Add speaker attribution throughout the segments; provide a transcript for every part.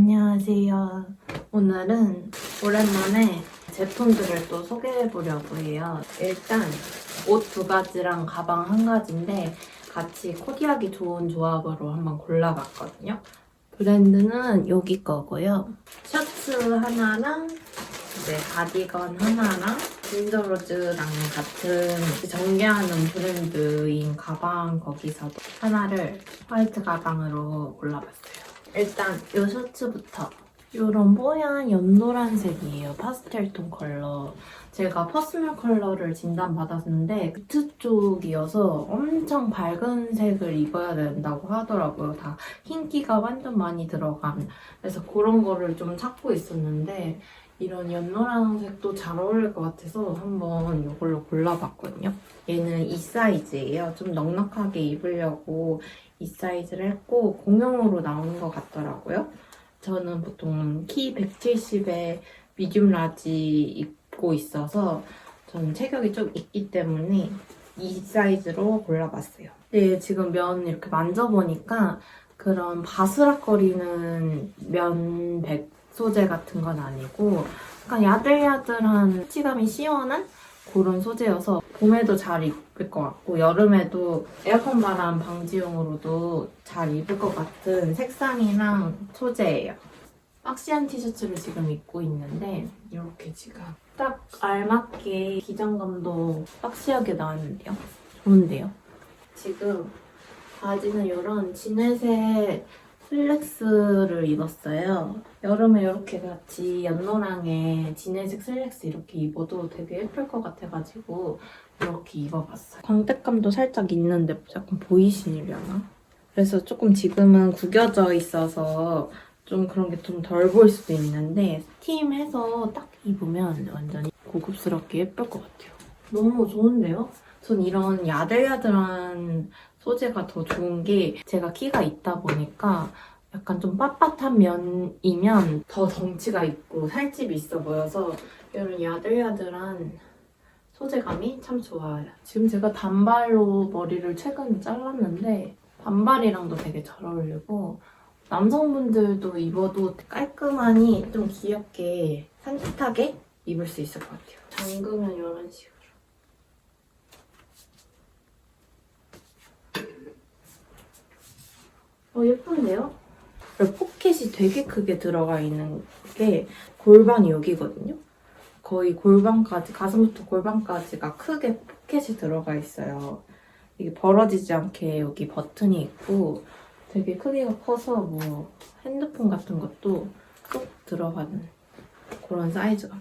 Speaker 1: 안녕하세요. 오늘은 오랜만에 제품들을 또 소개해 보려고 해요. 일단 옷 두 가지랑 가방 한 가지인데 같이 코디하기 좋은 조합으로 한번 골라봤거든요. 브랜드는 여기 거고요. 셔츠 하나랑 이제 가디건 하나랑 진저로즈랑 같은 전개하는 브랜드인 가방 거기서도 하나를 화이트 가방으로 골라봤어요. 일단 이 셔츠부터 이런 뽀얀 연노란색이에요. 파스텔톤 컬러. 제가 퍼스널 컬러를 진단받았는데 니트 쪽이어서 엄청 밝은 색을 입어야 된다고 하더라고요. 다 흰기가 완전 많이 들어간. 그래서 그런 거를 좀 찾고 있었는데 이런 연노란색도 잘 어울릴 것 같아서 한번 이걸로 골라봤거든요. 얘는 이 사이즈예요. 좀 넉넉하게 입으려고 이 사이즈를 했고 공용으로 나오는 것 같더라고요. 저는 보통 키 170에 미디움 라지 입고 있어서 저는 체격이 좀 있기 때문에 이 사이즈로 골라봤어요. 네, 지금 면 이렇게 만져보니까 그런 바스락거리는 면백 소재 같은 건 아니고 약간 야들야들한 치감이 시원한 그런 소재여서 봄에도 잘 입 을 것 같고 여름에도 에어컨 바람 방지용으로도 잘 입을 것 같은 색상이랑 소재예요. 박시한 티셔츠를 지금 입고 있는데 이렇게 지금 딱 알맞게 기장감도 박시하게 나왔는데요. 좋은데요? 지금 바지는 이런 진회색 슬랙스를 입었어요. 여름에 이렇게 같이 연노랑에 진회색 슬랙스 이렇게 입어도 되게 예쁠 것 같아가지고 이렇게 입어봤어요. 광택감도 살짝 있는데 약간 보이시려나? 그래서 조금 지금은 구겨져 있어서 좀 그런 게 좀 덜 보일 수도 있는데 스팀해서 딱 입으면 완전히 고급스럽게 예쁠 것 같아요. 너무 좋은데요? 전 이런 야들야들한 소재가 더 좋은 게 제가 키가 있다 보니까 약간 좀 빳빳한 면이면 더 덩치가 있고 살집이 있어 보여서 이런 야들야들한 소재감이 참 좋아요. 지금 제가 단발로 머리를 최근에 잘랐는데 단발이랑도 되게 잘 어울리고 남성분들도 입어도 깔끔하니 좀 귀엽게 산뜻하게 입을 수 있을 것 같아요. 잠그면 이런 식으로. 어, 예쁜데요? 포켓이 되게 크게 들어가 있는 게 골반이 여기거든요. 거의 골반까지, 가슴부터 골반까지가 크게 포켓이 들어가 있어요. 이게 벌어지지 않게 여기 버튼이 있고 되게 크기가 커서 뭐 핸드폰 같은 것도 쏙 들어가는 그런 사이즈가.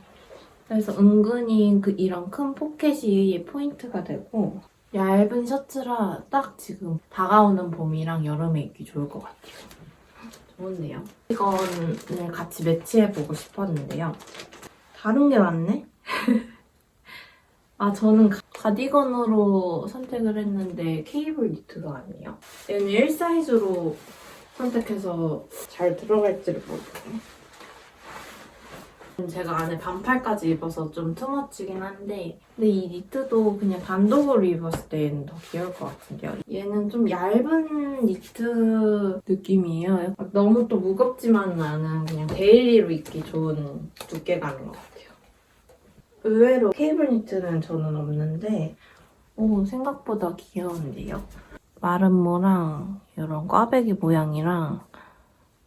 Speaker 1: 그래서 은근히 그 이런 큰 포켓이 포인트가 되고 얇은 셔츠라 딱 지금 다가오는 봄이랑 여름에 입기 좋을 것 같아요. 좋은데요? 이거는 같이 매치해보고 싶었는데요. 다른 게 많네? 아, 저는 가- 가디건으로 선택을 했는데 케이블 니트가 아니에요. 얘는 1 사이즈로 선택해서 잘 들어갈지를 모르겠네. 제가 안에 반팔까지 입어서 좀 투머치긴 한데 근데 이 니트도 그냥 단독으로 입었을 때는 더 귀여울 것 같은데요. 얘는 좀 얇은 니트 느낌이에요. 너무 또 무겁지만은 않은 그냥 데일리로 입기 좋은 두께감인 것 같아요. 의외로 케이블 니트는 저는 없는데 오 생각보다 귀여운데요. 마름모랑 이런 꽈배기 모양이랑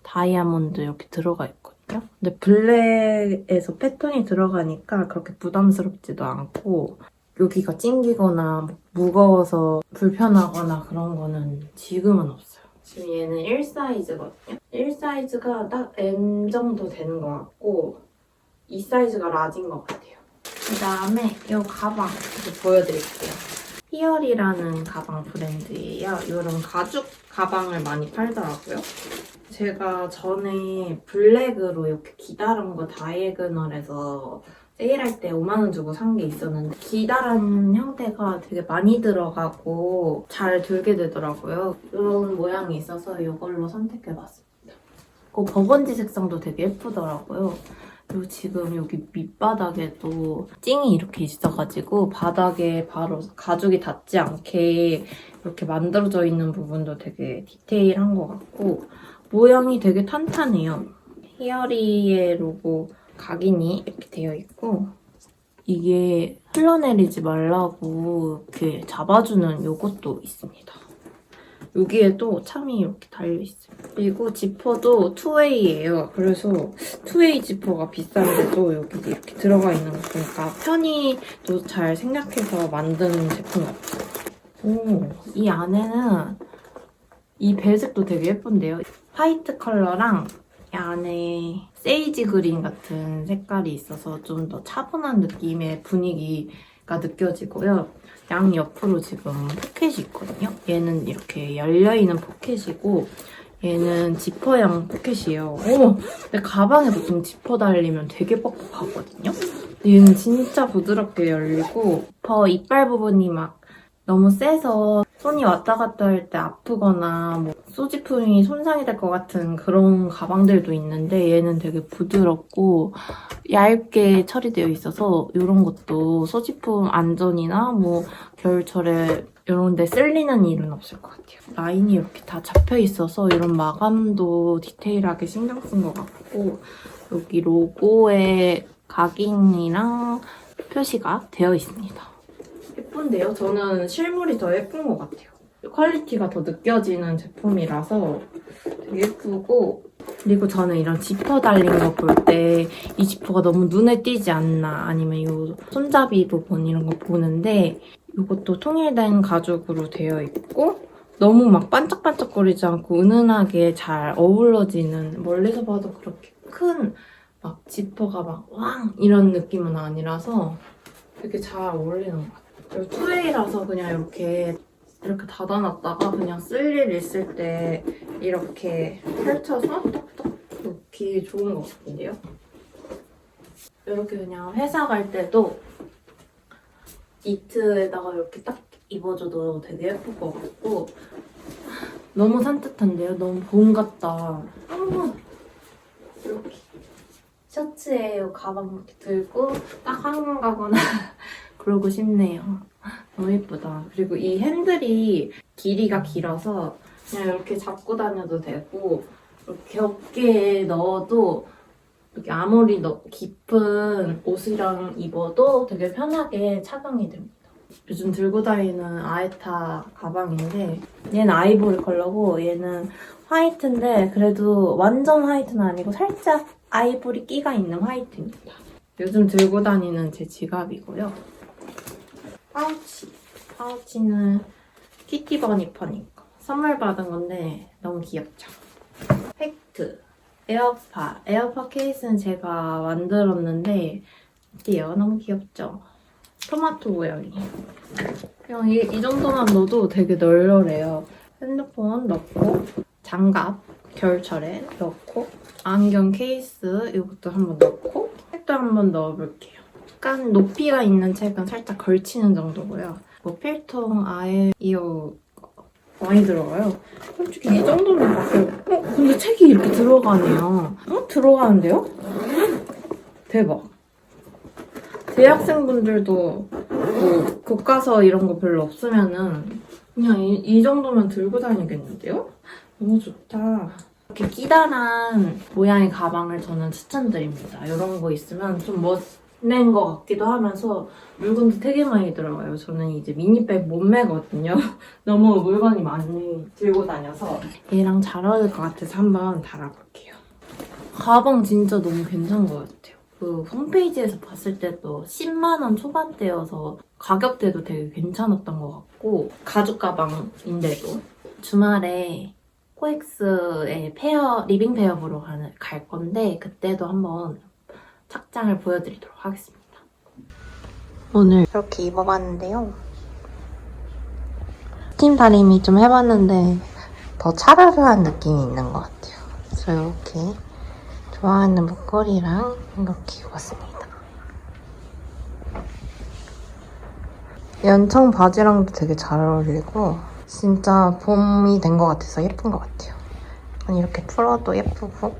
Speaker 1: 다이아몬드 이렇게 들어가 있 거든요. 근데 블랙에서 패턴이 들어가니까 그렇게 부담스럽지도 않고 여기가 찡기거나 무거워서 불편하거나 그런 거는 지금은 없어요. 지금 얘는 1 사이즈거든요. 1 사이즈가 딱 M 정도 되는 것 같고 2 사이즈가 라지인 것 같아요. 그 다음에 이 가방 보여드릴게요. 히얼이라는 가방 브랜드예요. 이런 가죽 가방을 많이 팔더라고요. 제가 전에 블랙으로 이렇게 기다란 거 다이애그널에서 세일할 때 5만원 주고 산 게 있었는데 기다란 형태가 되게 많이 들어가고 잘 들게 되더라고요. 이런 모양이 있어서 이걸로 선택해봤습니다. 그 버건지 색상도 되게 예쁘더라고요. 그리고 지금 여기 밑바닥에도 찡이 이렇게 있어가지고 바닥에 바로 가죽이 닿지 않게 이렇게 만들어져 있는 부분도 되게 디테일한 것 같고 모양이 되게 탄탄해요. 히어리의 로고 각인이 이렇게 되어 있고 이게 흘러내리지 말라고 이렇게 잡아주는 요것도 있습니다. 여기에도 참이 이렇게 달려있어요. 그리고 지퍼도 투웨이예요. 그래서 투웨이 지퍼가 비싼데도 여기 이렇게 들어가 있는 거 보니까 편의도 잘 생각해서 만든 제품 같아요. 오, 이 안에는 이 배색도 되게 예쁜데요. 화이트 컬러랑 이 안에 세이지 그린 같은 색깔이 있어서 좀 더 차분한 느낌의 분위기가 느껴지고요. 양 옆으로 지금 포켓이 있거든요. 얘는 이렇게 열려있는 포켓이고 얘는 지퍼형 포켓이에요. 오! 근데 가방에 보통 지퍼 달리면 되게 뻑뻑하거든요. 얘는 진짜 부드럽게 열리고 더 이빨 부분이 막 너무 세서 손이 왔다 갔다 할 때 아프거나 뭐 소지품이 손상이 될 것 같은 그런 가방들도 있는데 얘는 되게 부드럽고 얇게 처리되어 있어서 이런 것도 소지품 안전이나 뭐 겨울철에 이런 데 쓸리는 일은 없을 것 같아요. 라인이 이렇게 다 잡혀 있어서 이런 마감도 디테일하게 신경 쓴 것 같고 여기 로고에 각인이랑 표시가 되어 있습니다. 예쁜데요? 저는 실물이 더 예쁜 것 같아요. 퀄리티가 더 느껴지는 제품이라서 되게 예쁘고 그리고 저는 이런 지퍼 달린 거 볼 때 이 지퍼가 너무 눈에 띄지 않나 아니면 이 손잡이 부분 이런 거 보는데 이것도 통일된 가죽으로 되어 있고 너무 막 반짝반짝거리지 않고 은은하게 잘 어우러지는 멀리서 봐도 그렇게 큰 막 지퍼가 막 왕 이런 느낌은 아니라서 되게 잘 어울리는 것 같아요. 투웨이라서 그냥 이렇게 이렇게 닫아놨다가 그냥 쓸 일 있을 때 이렇게 펼쳐서 톡톡 놓기 좋은 것 같은데요. 이렇게 그냥 회사 갈 때도 니트에다가 이렇게 딱 입어줘도 되게 예쁠 것 같고 너무 산뜻한데요? 너무 봄 같다. 이렇게 셔츠에 이 가방 이렇게 들고 딱 학원 가거나 그러고 싶네요. 너무 예쁘다. 그리고 이 핸들이 길이가 길어서 그냥 이렇게 잡고 다녀도 되고 이렇게 어깨에 넣어도 이렇게 아무리 너, 깊은 옷이랑 입어도 되게 편하게 착용이 됩니다. 요즘 들고 다니는 아에타 가방인데 얘는 아이보리 컬러고 얘는 화이트인데 그래도 완전 화이트는 아니고 살짝 아이보리 끼가 있는 화이트입니다. 요즘 들고 다니는 제 지갑이고요. 파우치. 파우치는 키티버니 퍼니까 선물 받은 건데 너무 귀엽죠? 팩트. 에어파. 에어파 케이스는 제가 만들었는데 어때요? 너무 귀엽죠? 토마토 모양이. 그냥 이, 이 정도만 넣어도 되게 널널해요. 핸드폰 넣고 장갑 겨울철에 넣고 안경 케이스 이것도 한번 넣고 책도 한번 넣어볼게요. 약간 높이가 있는 책은 살짝 걸치는 정도고요. 뭐 필통, 아예 이어 많이 들어가요. 솔직히 이 정도면 밖에 어? 근데 책이 이렇게 들어가네요. 어? 들어가는데요? 대박. 대학생분들도 뭐 교과서 이런 거 별로 없으면은 그냥 이, 이 정도면 들고 다니겠는데요? 너무 좋다. 이렇게 끼다란 모양의 가방을 저는 추천드립니다. 이런 거 있으면 좀 멋 낸 것 같기도 하면서 물건도 되게 많이 들어가요. 저는 이제 미니백 몸매거든요. 너무 물건이 많이 들고 다녀서 얘랑 잘 어울릴 것 같아서 한번 달아볼게요. 가방 진짜 너무 괜찮은 것 같아요. 그 홈페이지에서 봤을 때도 10만원 초반대여서 가격대도 되게 괜찮았던 것 같고 가죽 가방인데도 주말에 코엑스의 페어 리빙 페어부로 가는- 갈 건데 그때도 한번 착장을 보여드리도록 하겠습니다. 오늘 이렇게 입어봤는데요. 스팀 다림이 좀 해봤는데 더 차르르한 느낌이 있는 것 같아요. 그래서 이렇게 좋아하는 목걸이랑 이렇게 입었습니다. 연청 바지랑도 되게 잘 어울리고 진짜 봄이 된 것 같아서 예쁜 것 같아요. 이렇게 풀어도 예쁘고